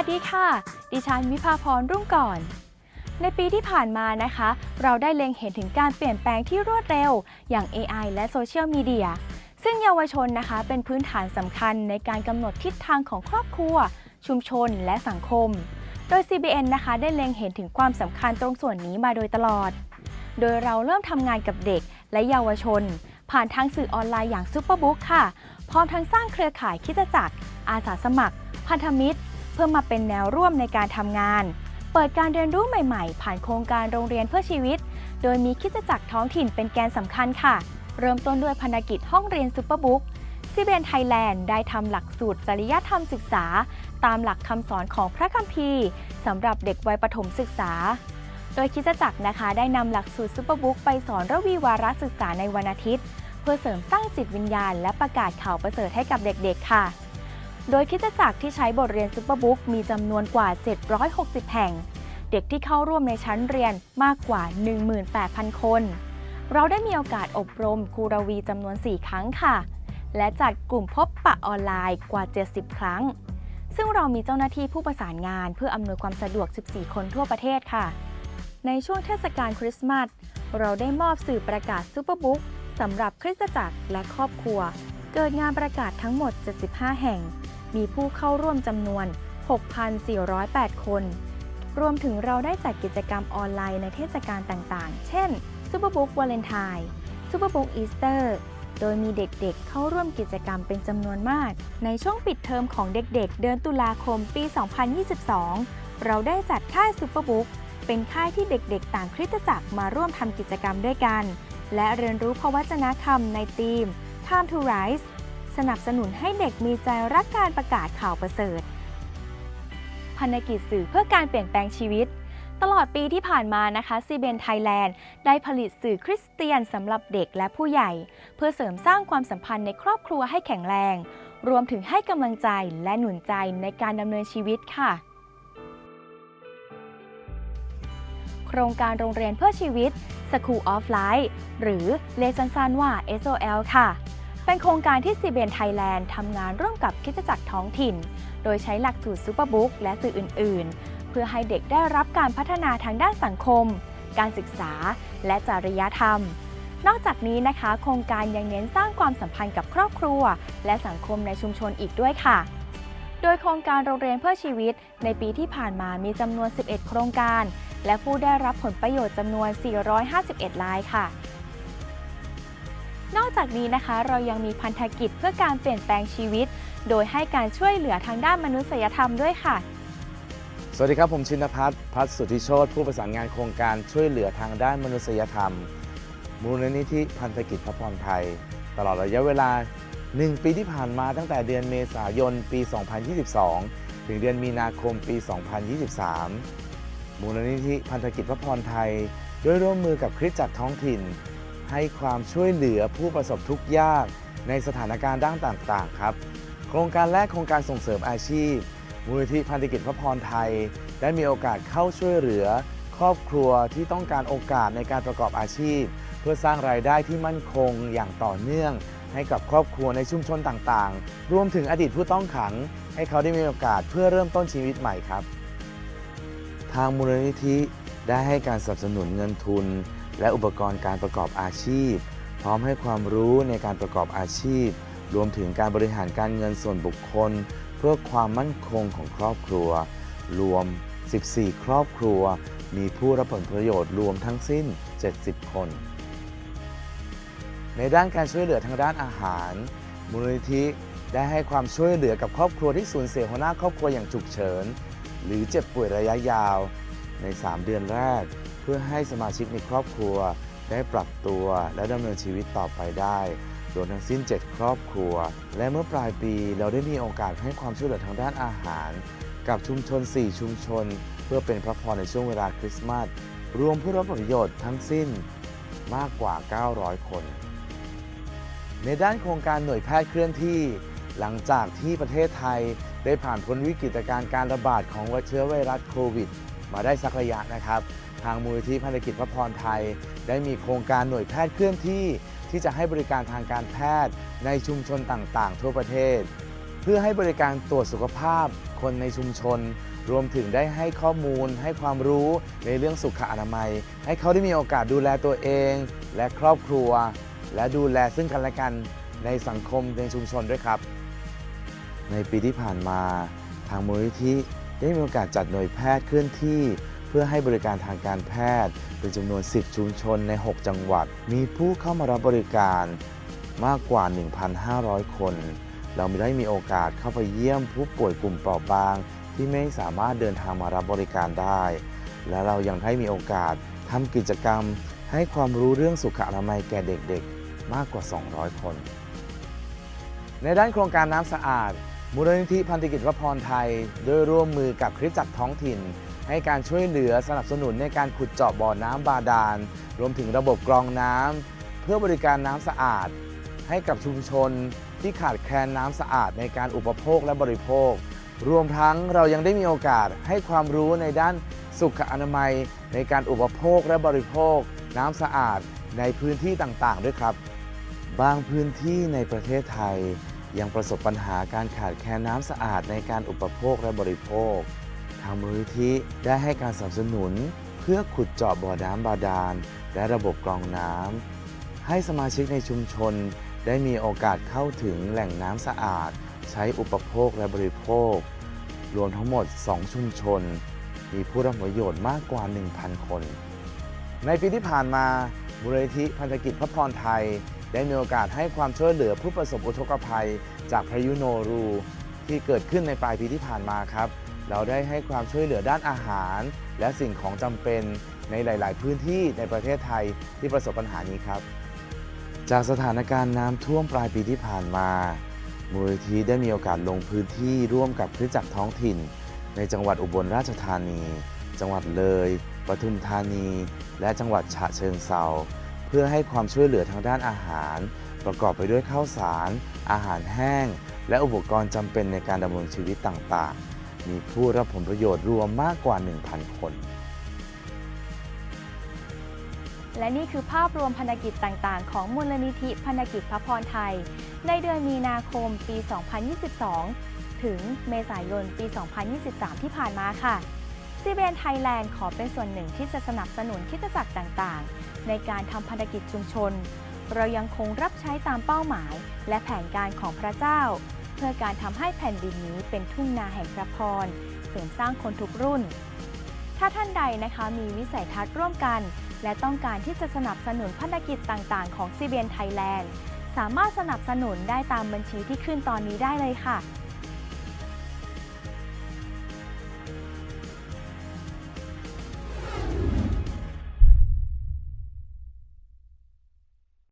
วัสดีค่ะ ดิฉันวิภาพรรุ่งก่อน ในปีที่ผ่านมานะคะ เราได้เล็งเห็นถึงการเปลี่ยนแปลงที่รวดเร็ว อย่าง AI และโซเชียลมีเดีย ซึ่งเยาวชนนะคะเป็นพื้นฐานสำคัญในการกำหนดทิศทางของครอบครัว ชุมชน และสังคม โดย CBN นะคะ ได้เล็งเห็นถึงความสำคัญตรงส่วนนี้มาโดยตลอด โดยเราเริ่มทำงานกับเด็กและเยาวชน ผ่านทางสื่อออนไลน์อย่าง Superbook ค่ะ พร้อมทั้งสร้างเครือข่ายคิดจักรอาสาสมัคร พันธมิตร เพื่อมาเป็นแนวร่วมในการทำงาน เปิดการเรียนรู้ใหม่ๆ ผ่านโครงการโรงเรียนเพื่อชีวิต โดยมีคิดจักรท้องถิ่นเป็นแกนสำคัญค่ะ เริ่มต้นด้วยพันกิจห้องเรียน Superbook ซีเบนไทยแลนด์ได้ทำหลักสูตรจริยธรรมศึกษา ตามหลักคำสอนของพระคัมภีร์สำหรับเด็กวัยประถมศึกษา โดยคิดจักรนะคะได้นำหลักสูตรซูเปอร์บุ๊กไปสอนระวีวาระศึกษาในวันอาทิตย์ เพื่อเสริมสร้างจิตวิญญาณ และประกาศข่าวประเสริฐให้กับเด็กๆค่ะ โดยคริดจักรที่ใช้บทเรียนซูเปอร์บุ๊กมีจำนวนกว่า 760 แห่ง เด็กที่เข้าร่วมในชั้นเรียนมากกว่า 18,000 คน เราได้มีโอกาสอบรมครูรวีจำนวน 4 ครั้งค่ะ และจัดกลุ่มพบปะออนไลน์กว่า 70 ครั้ง ซึ่งเรามีเจ้าหน้าที่ผู้ประสานงานเพื่ออำนวยความสะดวก 14 คนทั่วประเทศค่ะ ในช่วงเทศกาลคริสต์มาสเราได้มอบสื่อประกาศซูเปอร์บุ๊กสำหรับคริสตจักรและครอบครัว เกิดงานประกาศทั้งหมด 75 แห่ง มีผู้เข้าร่วมจำนวน 6,408 คน รวมถึงเราได้จัดกิจกรรมออนไลน์ในเทศกาลต่างๆ เช่นซูเปอร์บุ๊กวาเลนไทน์ซูเปอร์บุ๊กอีสเตอร์โดยมีเด็กๆเข้าร่วมกิจกรรมเป็นจำนวนมาก ในช่วงปิดเทอมของเด็กๆ เดือนตุลาคมปี 2022 เราได้จัดค่ายซูเปอร์บุ๊กเป็นค่ายที่เด็กๆ ต่างคริสตจักรมาร่วมทำกิจกรรมด้วยกัน และเรียนรู้พระวจนะธรรมในธีม Time to Rise สนับสนุนให้เด็กมีใจรักการประกาศข่าวประเสริฐพันธกิจสื่อเพื่อการเปลี่ยนแปลงชีวิต ตลอดปีที่ผ่านมานะคะซีเบนไทยแลนด์ได้ผลิตสื่อคริสเตียนสำหรับเด็กและผู้ใหญ่ เพื่อเสริมสร้างความสัมพันธ์ในครอบครัวให้แข็งแรง รวมถึงให้กำลังใจและหนุนใจในการดำเนินชีวิตค่ะ โครงการโรงเรียนเพื่อชีวิต School of Life หรือเลซันซานว่า SOL ค่ะ เป็นโครงการที่ซีเบนไทยแลนด์ทำงานร่วมกับคิดจักรท้องถิ่น โดยใช้หลักสูตรซูเปอร์บุ๊กและสื่ออื่น ๆ เพื่อให้เด็กได้รับการพัฒนาทางด้านสังคม การศึกษา และจริยธรรม นอกจากนี้นะคะ โครงการยังเน้นสร้างความสัมพันธ์กับครอบครัว และสังคมในชุมชนอีกด้วยค่ะโดยโครงการโรงเรียนเพื่อชีวิต ในปีที่ผ่านมามีจำนวน 11 โครงการ และผู้ได้รับผลประโยชน์จำนวน 451รายค่ะ นอกจากนี้นะคะ เรายังมีพันธกิจเพื่อการเปลี่ยนแปลงชีวิต โดยให้การช่วยเหลือทางด้านมนุษยธรรมด้วยค่ะ สวัสดีครับผมชินพัฒน์พัฒนสุทธิโชตผู้ประสานงานโครงการช่วยเหลือทางด้านมนุษยธรรม มูลนิธิพันธกิจพระพรไทย ตลอดระยะเวลา 1 ปีที่ผ่านมาตั้งแต่เดือนเมษายนปี 2022 ถึงเดือนมีนาคมปี 2023 มูลนิธิพันธกิจพระพรไทย ด้วยร่วมมือกับคริสตจักรท้องถิ่น ให้ความช่วยเหลือผู้ประสบทุกข์ยากในสถานการณ์ด้านต่างๆ ครับ โครงการแรกโครงการส่งเสริมอาชีพมูลนิธิพันธกิจพระพรไทย ได้มีโอกาสเข้าช่วยเหลือ ครอบครัวที่ต้องการโอกาสในการประกอบอาชีพ เพื่อสร้างรายได้ที่มั่นคงอย่างต่อเนื่อง ให้กับครอบครัวในชุมชนต่างๆ รวมถึงอดีตผู้ต้องขัง ให้เขาได้มีโอกาสเพื่อเริ่มต้นชีวิตใหม่ครับ ทางมูลนิธิได้ให้การสนับสนุนเงินทุน และอุปกรณ์การประกอบอาชีพ พร้อมให้ความรู้ในการประกอบอาชีพ รวมถึงการบริหารการเงินส่วนบุคคล เพื่อความมั่นคงของครอบครัว รวม 14 ครอบครัว มีผู้รับผลประโยชน์รวมทั้งสิ้น 70 คน ในด้านการช่วยเหลือทางด้านอาหาร มูลนิธิได้ให้ความช่วยเหลือกับครอบครัวที่สูญเสียหัวหน้าครอบครัวอย่างฉุกเฉิน หรือเจ็บป่วยระยะยาว ใน 3 เดือนแรก พื่อให้สมาชิกในครอบครัว ได้ปรับตัวและดำเนินชีวิตต่อไปได้รวมทั้งสิ้น 7 ครอบครัว และเมื่อปลายปีเราได้มีโอกาสให้ความช่วยเหลือทางด้านอาหาร กับชุมชน 4 ชุมชน เพื่อเป็นพระพรในช่วงเวลาคริสต์มาสรวมผู้รับผลประโยชน์ทั้งสิ้นมากกว่า 900 คน ในด้านโครงการหน่วยแพทย์เคลื่อนที่ หลังจากที่ประเทศไทยได้ผ่านพ้นวิกฤตการณ์การระบาดของเชื้อไวรัสโควิด มาได้สักระยะนะครับ ทางมูลนิธิพันธกิจพระพรไทย ได้มีโครงการหน่วยแพทย์เคลื่อนที่ ที่จะให้บริการทางการแพทย์ในชุมชนต่างๆ ทั่วประเทศ เพื่อให้บริการตรวจสุขภาพ คนในชุมชน รวมถึงได้ให้ข้อมูล ให้ความรู้ในเรื่องสุขอนามัย ให้เขาได้มีโอกาสดูแลตัวเอง และครอบครัว และดูแลซึ่งกันและกันในสังคมในชุมชนด้วยครับ ในปีที่ผ่านมาทางมูลนิธิ ได้มีโอกาสจัดหน่วยแพทย์เคลื่อนที่ เพื่อให้บริการทางการแพทย์ เป็นจำนวน 10 ชุมชนใน 6 จังหวัด มีผู้เข้ามารับบริการมากกว่า 1,500 คน เราไม่ได้มีโอกาสเข้าไปเยี่ยมผู้ป่วยกลุ่มเปราะบาง ที่ไม่สามารถเดินทางมารับบริการได้ และเรายังได้มีโอกาสทำกิจกรรม ให้ความรู้เรื่องสุขอนามัยแก่เด็กๆ มากกว่า 200 คน ในด้านโครงการน้ำสะอาด มูลนิธิพันธกิจวพรไทย โดยร่วมมือกับคริสตจักรท้องถิ่น ให้การช่วยเหลือสนับสนุนในการขุดเจาะบ่อน้ำบาดาล รวมถึงระบบกรองน้ำเพื่อบริการน้ำสะอาด ให้กับชุมชนที่ขาดแคลนน้ำสะอาดในการอุปโภคและบริโภค รวมทั้งเรายังได้มีโอกาสให้ความรู้ในด้านสุขอนามัย ในการอุปโภคและบริโภค น้ำสะอาดในพื้นที่ต่างๆ ด้วยครับ บางพื้นที่ในประเทศไทย ยังประสบปัญหาการขาดแคลนน้ำสะอาดในการอุปโภคและบริโภค ทางมูลนิธิได้ให้การสนับสนุน เพื่อขุดเจาะบ่อน้ำบาดาล และระบบกรองน้ำให้สมาชิกในชุมชนได้มีโอกาสเข้าถึงแหล่งน้ำสะอาด ใช้อุปโภคและบริโภค รวมทั้งหมด 2 ชุมชน มีผู้รับประโยชน์มากกว่า 1,000 คน ในปีที่ผ่านมามูลนิธิพันธกิจพระพรไทย ได้มีโอกาสให้ความช่วยเหลือผู้ประสบอุทกภัย จากพายุโนรู ที่เกิดขึ้นในปลายปีที่ผ่านมาครับ เราได้ให้ความช่วยเหลือด้านอาหาร และสิ่งของจำเป็นในหลาย ๆ พื้นที่ในประเทศไทยที่ประสบปัญหานี้ครับ จากสถานการณ์น้ำท่วมปลายปีที่ผ่านมามูลนิธิได้มีโอกาสลงพื้นที่ร่วมกับคริสจักรท้องถิ่น ในจังหวัดอุบลราชธานี จังหวัดเลย ปทุมธานี และจังหวัดฉะเชิงเซา เพื่อให้ความช่วยเหลือทางด้านอาหาร ประกอบไปด้วยข้าวสาร อาหารแห้ง และอุปกรณ์จำเป็นในการดำรงชีวิตต่างๆ มีผู้รับผลประโยชน์รวมมากกว่า 1,000 คน และนี่คือภาพรวมพันธกิจต่างๆ ของมูลนิธิพันธกิจพระพรไทย ในเดือนมีนาคมปี 2022 ถึงเมษายนปี 2023 ที่ผ่านมาค่ะซีเบนไทยแลนด์ขอเป็นส่วนหนึ่งที่จะสนับสนุนคิดจักรต่างๆ ในการทำพันธกิจชุมชน เรายังคงรับใช้ตามเป้าหมาย และแผนการของพระเจ้า เพื่อการทำให้แผ่นดินนี้เป็นทุ่งนาแห่งพระพรเสริมสร้างคนทุกรุ่น ถ้าท่านใดนะคะมีวิสัยทัศน์ร่วมกัน และต้องการที่จะสนับสนุนพันธกิจต่างๆ ของซีเบียนไทยแลนด์สามารถสนับสนุนได้ตามบัญชีที่ขึ้นตอนนี้ได้เลยค่ะ